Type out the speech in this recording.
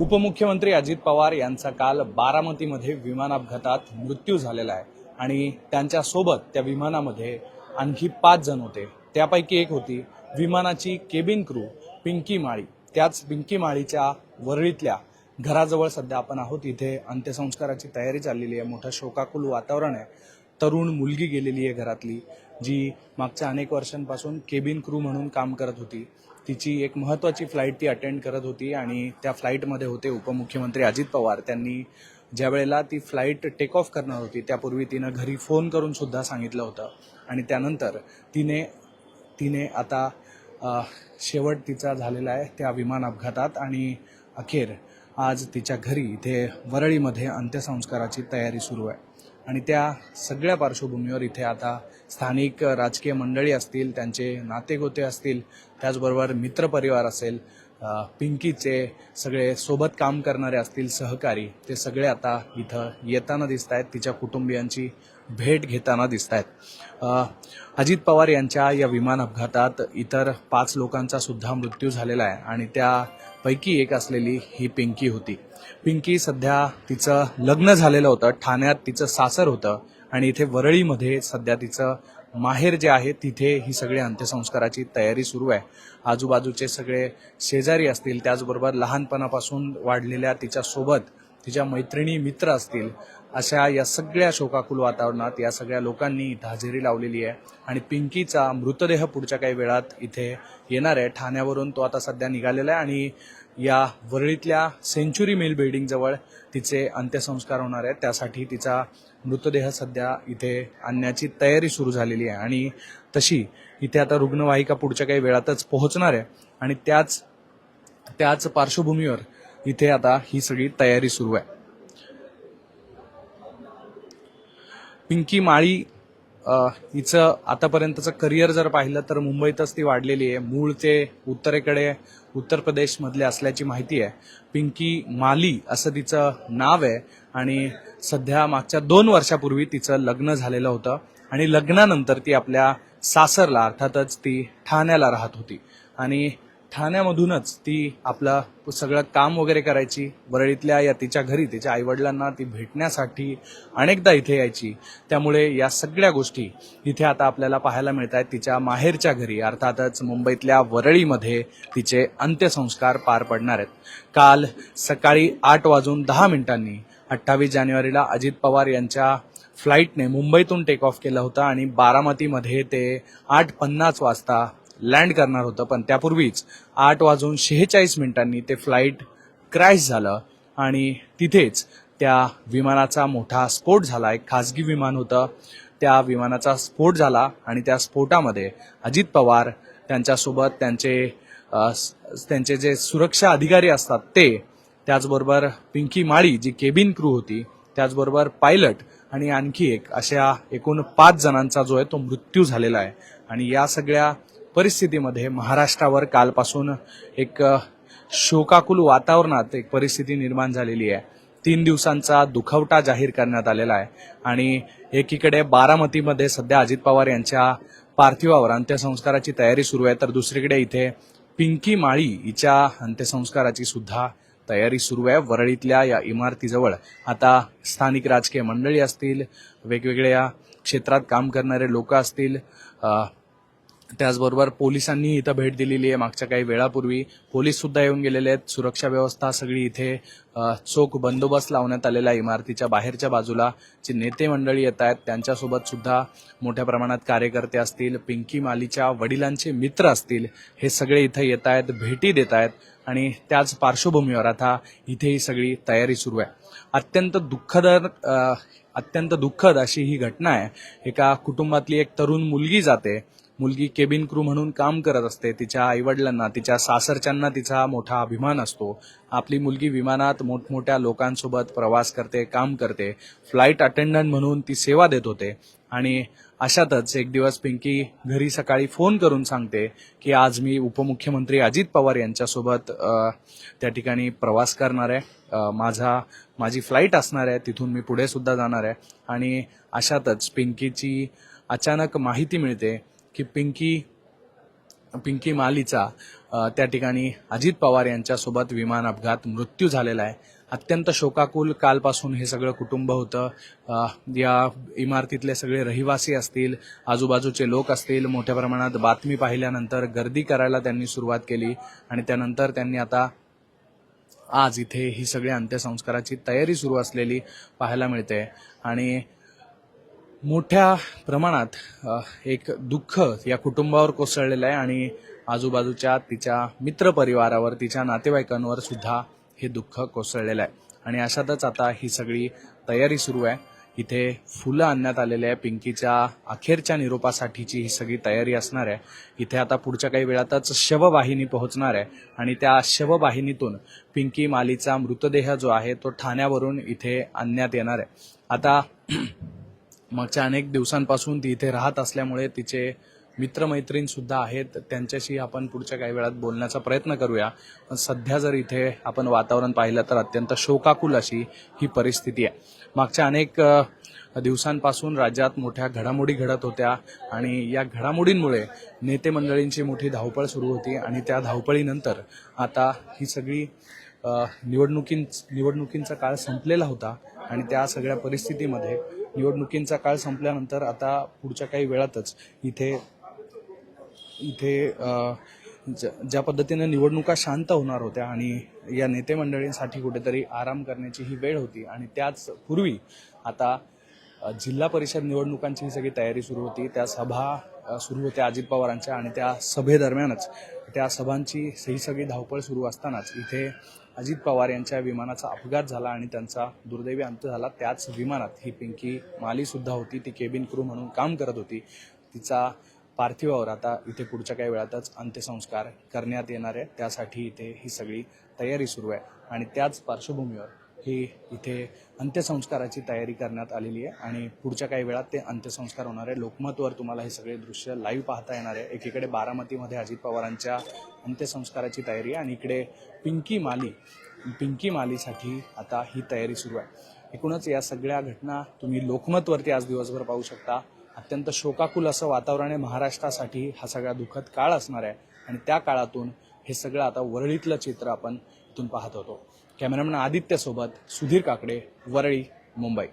उपमुख्यमंत्री अजित पवार यांचा काल बारामतीमध्ये विमान अपघातात मृत्यू झालेला आहे. आणि त्यांच्यासोबत त्या विमानामध्ये आणखी पाच जण होते. त्यापैकी एक होती विमानाची केबिन क्रू पिंकी माळी. त्याच पिंकी माळीच्या वरळीतल्या घराजवळ सध्या आपण आहोत. इथे अंत्यसंस्काराची तयारी चाललेली आहे. मोठं शोकाकुल वातावरण आहे. तरुण मुलगी गेलेली आहे घरातली जी मागच्या अनेक वर्षांपासून केबिन क्रू म्हणून काम करत होती. तिची एक महत्त्वाची फ्लाईट ती अटेंड करत होती आणि त्या फ्लाईटमध्ये होते उपमुख्यमंत्री अजित पवार. त्यांनी ज्या वेळेला ती फ्लाईट टेक ऑफ करणार होती त्यापूर्वी तिनं घरी फोन करून सुद्धा सांगितलं होतं. आणि त्यानंतर तिने तिने आता शेवट तिचा झालेला आहे त्या विमान अपघातात आणि अखेर आज तिच्या घरी इथे वरळीमध्ये अंत्यसंस्काराची तयारी सुरू आहे. आणि त्या सगळ्या पार्श्वभूमीवर इथे आता स्थानिक राजकीय मंडळी असतील त्यांचे नातेगोते असतील त्याचबरोबर मित्रपरिवार असेल पिंकीचे सगळे सोबत काम करणारे असतील सहकारी ते सगळे आता इथं येताना दिसत आहेत तिच्या कुटुंबियांची भेट घेताना दिसत आहेत अजित पवार यांच्या या विमान अपघातात इतर पाच लोकांचा सुद्धा मृत्यू झालेला आहे आणि त्यापैकी एक असलेली ही पिंकी होती. पिंकी सध्या तिचं लग्न झालेलं होतं ठाण्यात तिचं सासर होतं आणि इथे वरळीमध्ये सध्या तिचं माहेर जे आहे तिथे ही सगळी अंत्यसंस्काराची तयारी सुरू आहे. आजूबाजूचे सगळे शेजारी असतील त्याचबरोबर लहानपणापासून वाढलेल्या तिच्यासोबत तिच्या मैत्रिणी मित्र असतील अशा या सगळ्या शोकाकुल वातावरणात या सगळ्या लोकांनी इथं हजेरी लावलेली आहे. आणि पिंकीचा मृतदेह पुढच्या काही वेळात इथे येणार आहे. ठाण्यावरून तो आता सध्या निघालेला आहे आणि या वरळीतल्या सेंच्युरी मिल बिल्डिंग जवळ तिचे अंत्यसंस्कार होणार आहेत. त्यासाठी तिचा मृतदेह सध्या इथे आणण्याची तयारी सुरू झालेली आहे. आणि तशी इथे आता रुग्णवाहिका पुढच्या काही वेळातच पोहोचणार आहे. आणि त्याच त्याच पार्श्वभूमीवर इथे आता ही सगळी तयारी सुरू आहे. पिंकी माळी हिचं आतापर्यंतचं करिअर जर पाहिलं तर मुंबईतच ती वाढलेली आहे. मूळ ते उत्तरेकडे उत्तर प्रदेशमधले असल्याची माहिती आहे. पिंकी माली असं तिचं नाव आहे आणि सध्या मागच्या दोन वर्षापूर्वी तिचं लग्न झालेलं होतं आणि लग्नानंतर ती आपल्या सासरला अर्थातच ती ठाण्याला राहत होती. आणि ठाण्यामधूनच ती आपलं सगळं काम वगैरे करायची वरळीतल्या या तिच्या घरी तिच्या आईवडिलांना ती भेटण्यासाठी अनेकदा इथे यायची. त्यामुळे या सगळ्या गोष्टी इथे आता आपल्याला पाहायला मिळत आहेत तिच्या माहेरच्या घरी. अर्थातच मुंबईतल्या वरळीमध्ये तिचे अंत्यसंस्कार पार पडणार आहेत. काल सकाळी आठ वाजून दहा मिनिटांनी अठ्ठावीस जानेवारीला अजित पवार यांच्या फ्लाईटने मुंबईतून टेक ऑफ केलं होतं आणि बारामतीमध्ये ते आठ पन्नास वाजता लँड करणार होतं पण त्यापूर्वीच आठ वाजून शेहेचाळीस मिनिटांनी ते फ्लाईट क्रॅश झालं आणि तिथेच त्या विमानाचा मोठा स्फोट झाला. एक खाजगी विमान होतं. त्या विमानाचा स्फोट झाला आणि त्या स्फोटामध्ये अजित पवार त्यांच्यासोबत त्यांचे त्यांचे जे सुरक्षा अधिकारी असतात ते त्याचबरोबर पिंकी माळी जी केबिन क्रू होती त्याचबरोबर पायलट आणि आणखी एक अशा एकूण पाच जणांचा जो आहे तो मृत्यू झालेला आहे. आणि या सगळ्या परिस्थितीमध्ये महाराष्ट्रावर कालपासून एक शोकाकुल वातावरणात एक परिस्थिती निर्माण झालेली आहे. तीन दिवसांचा दुखवटा जाहीर करण्यात आलेला आहे आणि एकीकडे बारामतीमध्ये सध्या अजित पवार यांच्या पार्थिवावर अंत्यसंस्काराची तयारी सुरू आहे तर दुसरीकडे इथे पिंकी माळी हिच्या अंत्यसंस्काराची सुद्धा तयारी सुरू आहे. वरळीतल्या या इमारतीजवळ आता स्थानिक राजकीय मंडळी असतील वेगवेगळ्या क्षेत्रात काम करणारे लोक असतील त्याचबरोबर पोलिसांनी इथं भेट दिलेली आहे मागच्या काही वेळापूर्वी. पोलीस सुद्धा येऊन गेलेले आहेत. सुरक्षा व्यवस्था सगळी इथे चोख बंदोबस्त लावण्यात आलेला आहे इमारतीच्या बाहेरच्या बाजूला. जे नेते मंडळी येत आहेत त्यांच्यासोबत सुद्धा मोठ्या प्रमाणात कार्यकर्ते असतील पिंकी मालीच्या वडिलांचे मित्र असतील हे सगळे इथं येत आहेत भेटी देत आहेत. आणि त्याच पार्श्वभूमीवर आता इथे ही सगळी तयारी सुरू आहे. अत्यंत दुःखदर अत्यंत दुःखद अशी ही घटना आहे. एका कुटुंबातली एक तरुण मुलगी जाते. मुलगी केबिन क्रू म्हणून काम करत असते. तिच्या आईवडिलांना तिच्या सासरच्यांना तिचा मोठा अभिमान असतो. आपली मुलगी विमानात मोठमोठ्या लोकांसोबत प्रवास करते काम करते. फ्लाईट अटेंडंट म्हणून ती सेवा देत होते. आणि अशातच एक दिवस पिंकी घरी सकाळी फोन करून सांगते की आज मी उपमुख्यमंत्री अजित पवार यांच्यासोबत त्या ठिकाणी प्रवास करणार आहे. माझा माझी फ्लाईट असणार आहे. तिथून मी पुढे सुद्धा जाणार आहे. आणि अशातच पिंकीची अचानक माहिती मिळते की पिंकी पिंकी मालीचा त्या ठिकाणी अजित पवार यांच्यासोबत विमान अपघात मृत्यू झालेला आहे. अत्यंत शोकाकुल कालपासून हे सगळं कुटुंब होतं. या इमारतीतले सगळे रहिवासी असतील आजूबाजूचे लोक असतील मोठ्या प्रमाणात बातमी पाहिल्यानंतर गर्दी करायला त्यांनी सुरुवात केली आणि त्यानंतर त्यांनी आता आज इथे ही सगळी अंत्यसंस्काराची तयारी सुरू असलेली पाहायला मिळते. आणि मोठ्या प्रमाणात एक दुःख या कुटुंबावर कोसळलेलं आहे आणि आजूबाजूच्या तिच्या मित्रपरिवारावर तिच्या नातेवाईकांवर सुद्धा हे दुःख कोसळलेलं आहे. आणि अशातच आता ही सगळी तयारी सुरू आहे. इथे फुलं आणण्यात आलेले आहे. पिंकीच्या अखेरच्या निरोपासाठीची ही सगळी तयारी असणार आहे. इथे आता पुढच्या काही वेळातच शववाहिनी पोहोचणार आहे. आणि त्या शववाहिनीतून पिंकी मालीचा मृतदेह जो आहे तो ठाण्यावरून इथे आणण्यात येणार आहे. आता मागच्या अनेक दिवसांपासून ती इथे राहत असल्यामुळे तिचे मित्रमैत्रीण सुद्धा आहेत. त्यांच्याशी आपण पुढच्या काही वेळात बोलण्याचा प्रयत्न करूया. पण सध्या जर इथे आपण वातावरण पाहिलं तर अत्यंत शोकाकुल अशी ही परिस्थिती आहे. मागच्या अनेक दिवसांपासून राज्यात मोठ्या घडामोडी घडत होत्या आणि या घडामोडींमुळे नेते मंडळींची मोठी धावपळ सुरू होती आणि त्या धावपळीनंतर आता ही सगळी निवडणुकीं निवडणुकींचा काळ संपलेला होता आणि त्या सगळ्या परिस्थितीमध्ये निवडणुकींचा काळ संपल्यानंतर आता पुढच्या काही वेळातच इथे इथे ज- ज्या पद्धतीने निवडणुका शांत होणार होत्या आणि या नेते मंडळींसाठी कुठेतरी आराम करण्याची ही वेळ होती आणि त्याच पूर्वी आता जिल्हा परिषद निवडणुकांची ही सगळी तयारी सुरू होती. त्या सभा सुरू होत्या अजित पवारांच्या आणि त्या सभेदरम्यानच. त्या सभांची ही सगळी धावपळ सुरू असतानाच इथे अजित पवार यांच्या विमानाचा अपघात झाला आणि त्यांचा दुर्दैवी अंत झाला. त्याच विमानात ही पिंकी माली सुद्धा होती. ती केबिन क्रू म्हणून काम करत होती. तिचा पार्थिवावर आता इथे पुढच्या काही वेळातच अंत्यसंस्कार करण्यात येणार आहे. त्यासाठी इथे ही सगळी तयारी सुरू आहे. आणि त्याच पार्श्वभूमीवर ही इथे अंत्यसंस्काराची तयारी करण्यात आलेली आहे आणि पुढच्या काही वेळात ते अंत्यसंस्कार होणार आहे. लोकमतवर तुम्हाला हे सगळे दृश्य लाईव्ह पाहता येणार आहे. एकीकडे बारामतीमध्ये अजित पवारांच्या अंत्यसंस्काराची तयारी आहे आणि इकडे पिंकी माली पिंकी मालीसाठी आता ही तयारी सुरू आहे. एकूणच या सगळ्या घटना तुम्ही लोकमतवरती आज दिवसभर पाहू शकता. अत्यंत शोकाकुल असं वातावरण आहे. महाराष्ट्रासाठी हा सगळा दुःखद काळ असणार आहे आणि त्या काळातून हे सगळं आता वरळीतलं चित्र आपण इथून पाहत होतो. कॅमेरामॅन आदित्यसोबत सुधीर काकडे वरळी मुंबई.